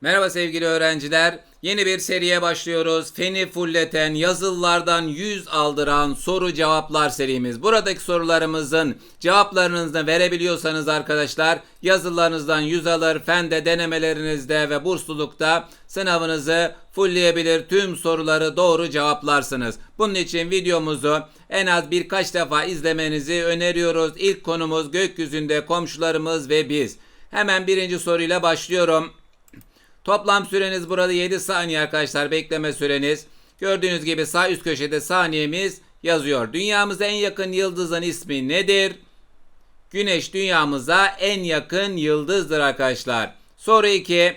Merhaba sevgili öğrenciler. Yeni bir seriye başlıyoruz. Feni fulleten, yazılılardan yüz aldıran soru cevaplar serimiz. Buradaki sorularımızın cevaplarınızı verebiliyorsanız arkadaşlar yazılarınızdan yüz alır, fende denemelerinizde ve burslulukta sınavınızı fullleyebilir. Tüm soruları doğru cevaplarsınız. Bunun için videomuzu en az birkaç defa izlemenizi öneriyoruz. İlk konumuz gökyüzünde komşularımız ve biz. Hemen birinci soruyla başlıyorum. Toplam süreniz burada 7 saniye arkadaşlar bekleme süreniz. Gördüğünüz gibi sağ üst köşede saniyemiz yazıyor. Dünyamıza en yakın yıldızın ismi nedir? Güneş dünyamıza en yakın yıldızdır arkadaşlar. Soru 2.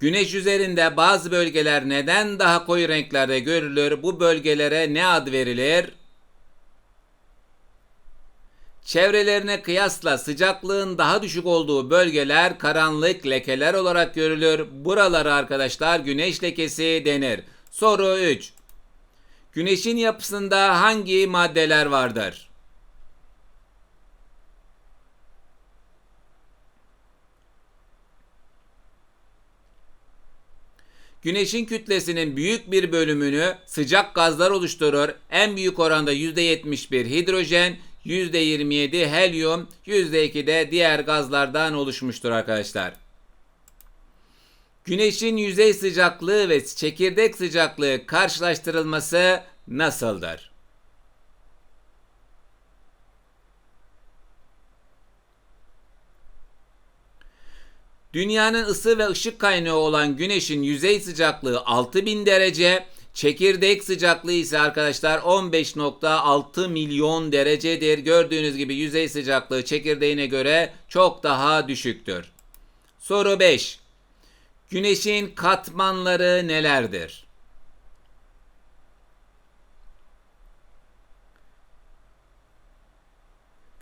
Güneş üzerinde bazı bölgeler neden daha koyu renklerde görülür? Bu bölgelere ne ad verilir? Çevrelerine kıyasla sıcaklığın daha düşük olduğu bölgeler karanlık lekeler olarak görülür. Buralara arkadaşlar güneş lekesi denir. Soru 3. Güneşin yapısında hangi maddeler vardır? Güneşin kütlesinin büyük bir bölümünü sıcak gazlar oluşturur. En büyük oranda %71 hidrojen, %27 helyum, %2 de diğer gazlardan oluşmuştur arkadaşlar. Güneşin yüzey sıcaklığı ve çekirdek sıcaklığı karşılaştırılması nasıldır? Dünyanın ısı ve ışık kaynağı olan Güneş'in yüzey sıcaklığı 6000 derece, çekirdek sıcaklığı ise arkadaşlar 15.6 milyon derecedir. Gördüğünüz gibi yüzey sıcaklığı çekirdeğine göre çok daha düşüktür. Soru 5. Güneşin katmanları nelerdir?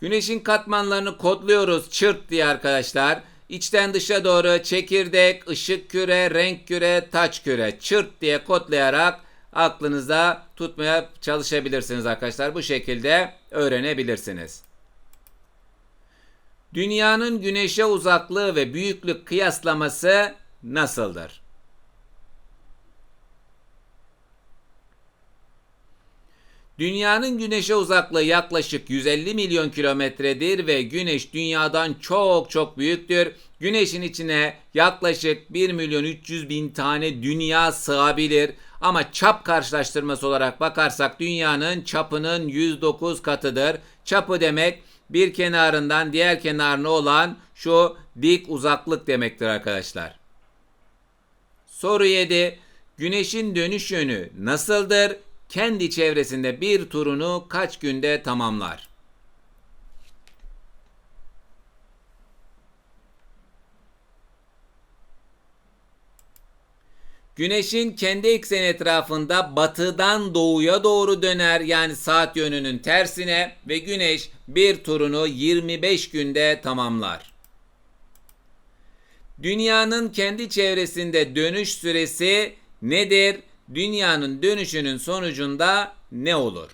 Güneşin katmanlarını kodluyoruz çırt diye arkadaşlar. İçten dışa doğru çekirdek, ışık küre, renk küre, taç küre çırt diye kodlayarak aklınızda tutmaya çalışabilirsiniz arkadaşlar. Bu şekilde öğrenebilirsiniz. Dünyanın güneşe uzaklığı ve büyüklük kıyaslaması nasıldır? Dünyanın güneşe uzaklığı yaklaşık 150 milyon kilometredir ve güneş dünyadan çok çok büyüktür. Güneşin içine yaklaşık 1 milyon 300 bin tane dünya sığabilir. Ama çap karşılaştırması olarak bakarsak dünyanın çapının 109 katıdır. Çapı demek bir kenarından diğer kenarına olan şu dik uzaklık demektir arkadaşlar. Soru 7. Güneşin dönüş yönü nasıldır? Kendi çevresinde bir turunu kaç günde tamamlar? Güneşin kendi ekseni etrafında batıdan doğuya doğru döner yani saat yönünün tersine ve güneş bir turunu 25 günde tamamlar. Dünyanın kendi çevresinde dönüş süresi nedir? Dünyanın dönüşünün sonucunda ne olur?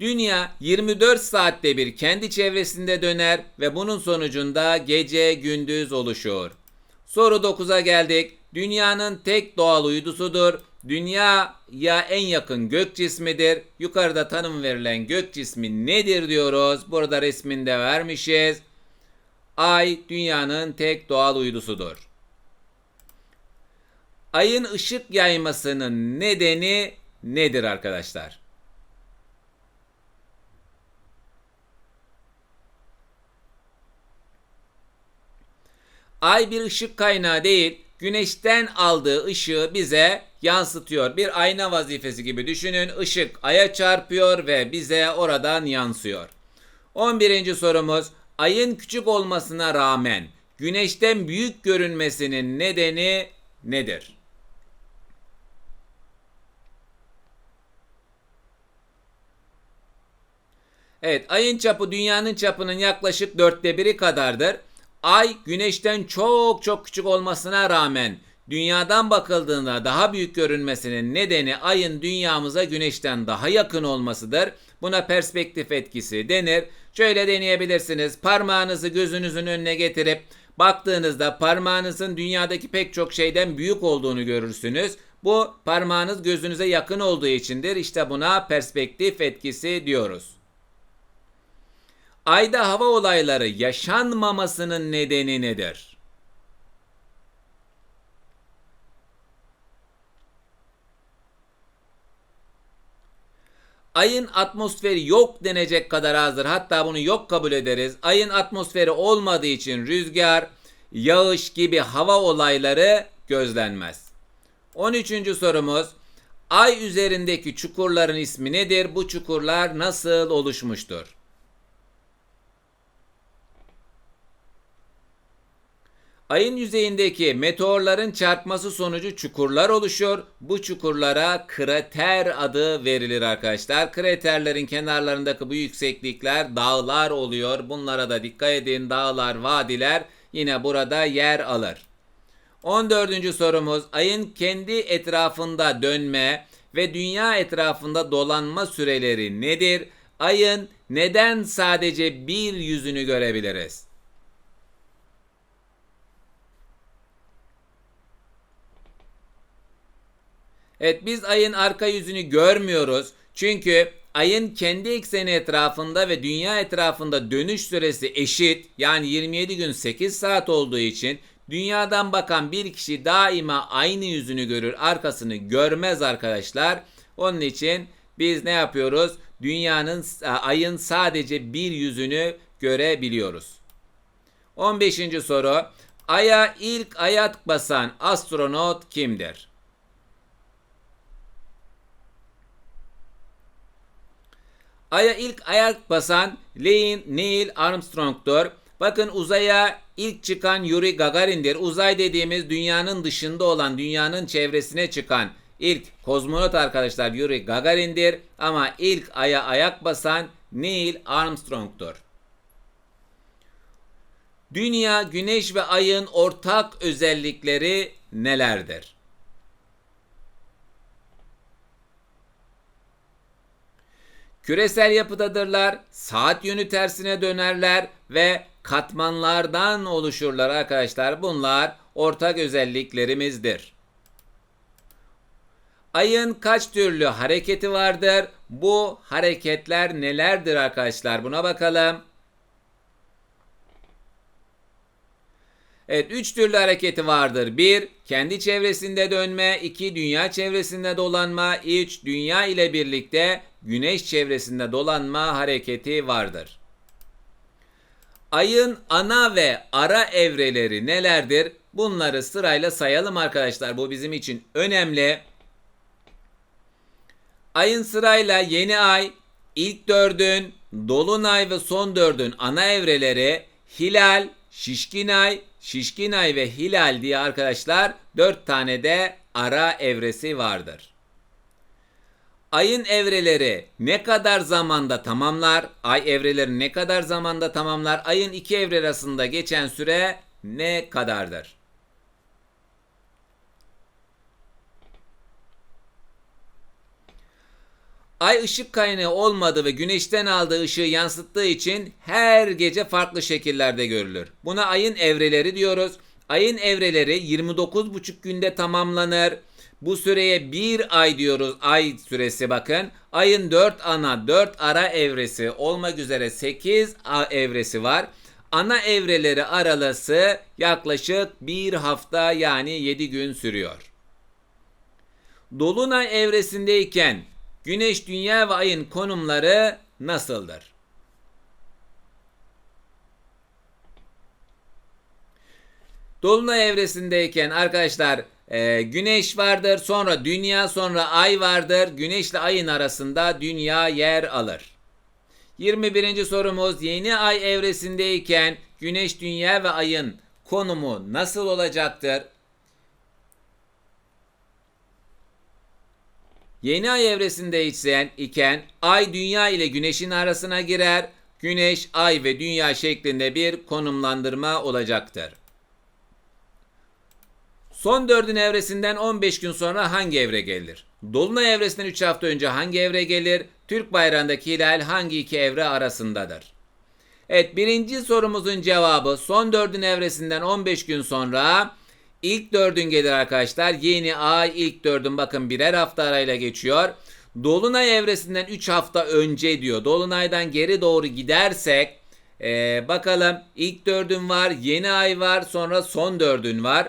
Dünya 24 saatte bir kendi çevresinde döner ve bunun sonucunda gece gündüz oluşur. Soru 9'a geldik. Dünyanın tek doğal uydusudur. Dünyaya en yakın gök cismidir. Yukarıda tanım verilen gök cismi nedir diyoruz. Burada resminde vermişiz. Ay dünyanın tek doğal uydusudur. Ayın ışık yaymasının nedeni nedir arkadaşlar? Ay bir ışık kaynağı değil, güneşten aldığı ışığı bize yansıtıyor. Bir ayna vazifesi gibi düşünün. Işık aya çarpıyor ve bize oradan yansıyor. 11. sorumuz ayın küçük olmasına rağmen güneşten büyük görünmesinin nedeni nedir? Evet, ayın çapı dünyanın çapının yaklaşık dörtte biri kadardır. Ay güneşten çok çok küçük olmasına rağmen dünyadan bakıldığında daha büyük görünmesinin nedeni ayın dünyamıza güneşten daha yakın olmasıdır. Buna perspektif etkisi denir. Şöyle deneyebilirsiniz. Parmağınızı gözünüzün önüne getirip baktığınızda parmağınızın dünyadaki pek çok şeyden büyük olduğunu görürsünüz. Bu parmağınız gözünüze yakın olduğu içindir. İşte buna perspektif etkisi diyoruz. Ayda hava olayları yaşanmamasının nedeni nedir? Ayın atmosferi yok denecek kadar azdır. Hatta bunu yok kabul ederiz. Ayın atmosferi olmadığı için rüzgar, yağış gibi hava olayları gözlenmez. 13. sorumuz. Ay üzerindeki çukurların ismi nedir? Bu çukurlar nasıl oluşmuştur? Ayın yüzeyindeki meteorların çarpması sonucu çukurlar oluşuyor. Bu çukurlara krater adı verilir arkadaşlar. Kraterlerin kenarlarındaki bu yükseklikler dağlar oluyor. Bunlara da dikkat edin. Dağlar, vadiler yine burada yer alır. 14. sorumuz ayın kendi etrafında dönme ve dünya etrafında dolanma süreleri nedir? Ayın neden sadece bir yüzünü görebiliriz? Evet biz ayın arka yüzünü görmüyoruz. Çünkü ayın kendi ekseni etrafında ve dünya etrafında dönüş süresi eşit. Yani 27 gün 8 saat olduğu için dünyadan bakan bir kişi daima aynı yüzünü görür. Arkasını görmez arkadaşlar. Onun için biz ne yapıyoruz? Dünyanın ayın sadece bir yüzünü görebiliyoruz. 15. soru. Ay'a ilk ayak basan astronot kimdir? Ay'a ilk ayak basan Leigh Neil Armstrong'dur. Bakın uzaya ilk çıkan Yuri Gagarin'dir. Uzay dediğimiz dünyanın dışında olan, dünyanın çevresine çıkan ilk kozmonot arkadaşlar Yuri Gagarin'dir. Ama ilk Ay'a ayak basan Neil Armstrong'dur. Dünya, Güneş ve Ay'ın ortak özellikleri nelerdir? Küresel yapıdadırlar, saat yönü tersine dönerler ve katmanlardan oluşurlar arkadaşlar. Bunlar ortak özelliklerimizdir. Ayın kaç türlü hareketi vardır? Bu hareketler nelerdir arkadaşlar? Buna bakalım. Evet, üç türlü hareketi vardır. Bir, kendi çevresinde dönme. iki dünya çevresinde dolanma. Üç, dünya ile birlikte güneş çevresinde dolanma hareketi vardır. Ayın ana ve ara evreleri nelerdir? Bunları sırayla sayalım arkadaşlar. Bu bizim için önemli. Ayın sırayla yeni ay, ilk dördün, dolunay ve son dördün ana evreleri, hilal, şişkin ay, şişkin ay ve hilal diye arkadaşlar dört tane de ara evresi vardır. Ayın evreleri ne kadar zamanda tamamlar? Ay evreleri ne kadar zamanda tamamlar? Ayın iki evre arasında geçen süre ne kadardır? Ay ışık kaynağı olmadığı ve güneşten aldığı ışığı yansıttığı için her gece farklı şekillerde görülür. Buna ayın evreleri diyoruz. Ayın evreleri 29,5 günde tamamlanır. Bu süreye bir ay diyoruz. Ay süresi bakın. Ayın 4 ana 4 ara evresi olmak üzere 8 evresi var. Ana evreleri aralası yaklaşık bir hafta yani 7 gün sürüyor. Dolunay evresindeyken Güneş, Dünya ve Ay'ın konumları nasıldır? Dolunay evresindeyken arkadaşlar e, Güneş vardır, sonra Dünya, sonra Ay vardır. Güneş ile Ay'ın arasında Dünya yer alır. 21. sorumuz yeni Ay evresindeyken Güneş, Dünya ve Ay'ın konumu nasıl olacaktır? Yeni ay evresinde içsen iken ay dünya ile güneşin arasına girer. Güneş, ay ve dünya şeklinde bir konumlandırma olacaktır. Son dördün evresinden 15 gün sonra hangi evre gelir? Dolunay evresinden 3 hafta önce hangi evre gelir? Türk bayrağındaki hilal hangi iki evre arasındadır? Evet birinci sorumuzun cevabı son dördün evresinden 15 gün sonra ilk dördün gelir arkadaşlar. Yeni ay ilk dördün bakın birer hafta arayla geçiyor. Dolunay evresinden 3 hafta önce diyor. Dolunaydan geri doğru gidersek ee, bakalım ilk dördün var, yeni ay var, sonra son dördün var.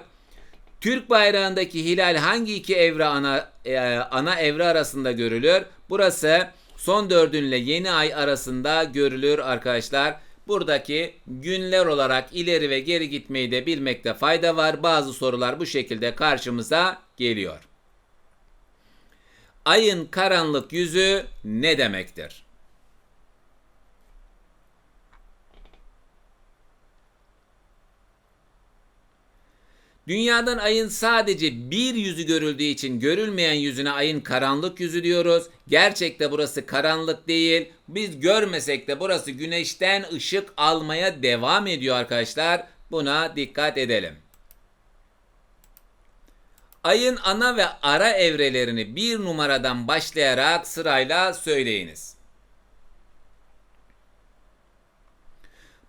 Türk bayrağındaki hilal hangi iki evre ana e, ana evre arasında görülür? Burası son dördünle yeni ay arasında görülür arkadaşlar. Buradaki günler olarak ileri ve geri gitmeyi de bilmekte fayda var. Bazı sorular bu şekilde karşımıza geliyor. Ayın karanlık yüzü ne demektir? Dünyadan ayın sadece bir yüzü görüldüğü için görülmeyen yüzüne ayın karanlık yüzü diyoruz. Gerçekte burası karanlık değil. Biz görmesek de burası güneşten ışık almaya devam ediyor arkadaşlar. Buna dikkat edelim. Ayın ana ve ara evrelerini bir numaradan başlayarak sırayla söyleyiniz.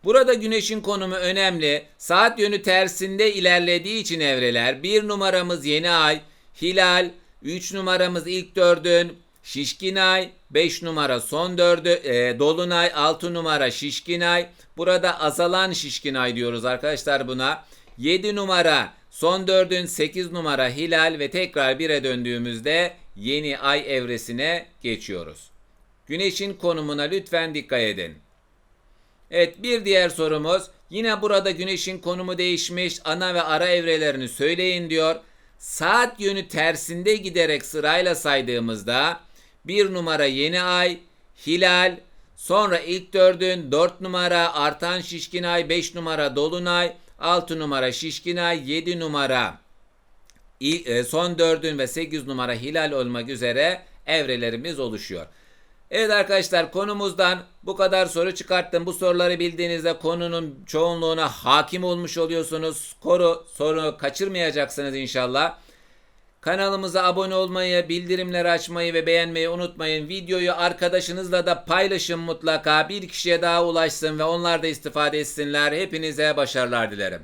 Burada güneşin konumu önemli. Saat yönü tersinde ilerlediği için evreler. Bir numaramız yeni ay, hilal, 3 numaramız ilk dördün, şişkin ay, 5 numara son dördü, e, dolunay, 6 numara şişkin ay. Burada azalan şişkin ay diyoruz arkadaşlar buna. 7 numara son dördün, 8 numara hilal ve tekrar 1'e döndüğümüzde yeni ay evresine geçiyoruz. Güneşin konumuna lütfen dikkat edin. Evet bir diğer sorumuz. Yine burada güneşin konumu değişmiş. Ana ve ara evrelerini söyleyin diyor. Saat yönü tersinde giderek sırayla saydığımızda bir numara yeni ay, hilal, sonra ilk dördün, dört numara artan şişkin ay, beş numara dolunay, altı numara şişkin ay, yedi numara e, son dördün ve sekiz numara hilal olmak üzere evrelerimiz oluşuyor. Evet arkadaşlar konumuzdan bu kadar soru çıkarttım. Bu soruları bildiğinizde konunun çoğunluğuna hakim olmuş oluyorsunuz. Koru soru kaçırmayacaksınız inşallah. Kanalımıza abone olmayı, bildirimleri açmayı ve beğenmeyi unutmayın. Videoyu arkadaşınızla da paylaşın mutlaka. Bir kişiye daha ulaşsın ve onlar da istifade etsinler. Hepinize başarılar dilerim.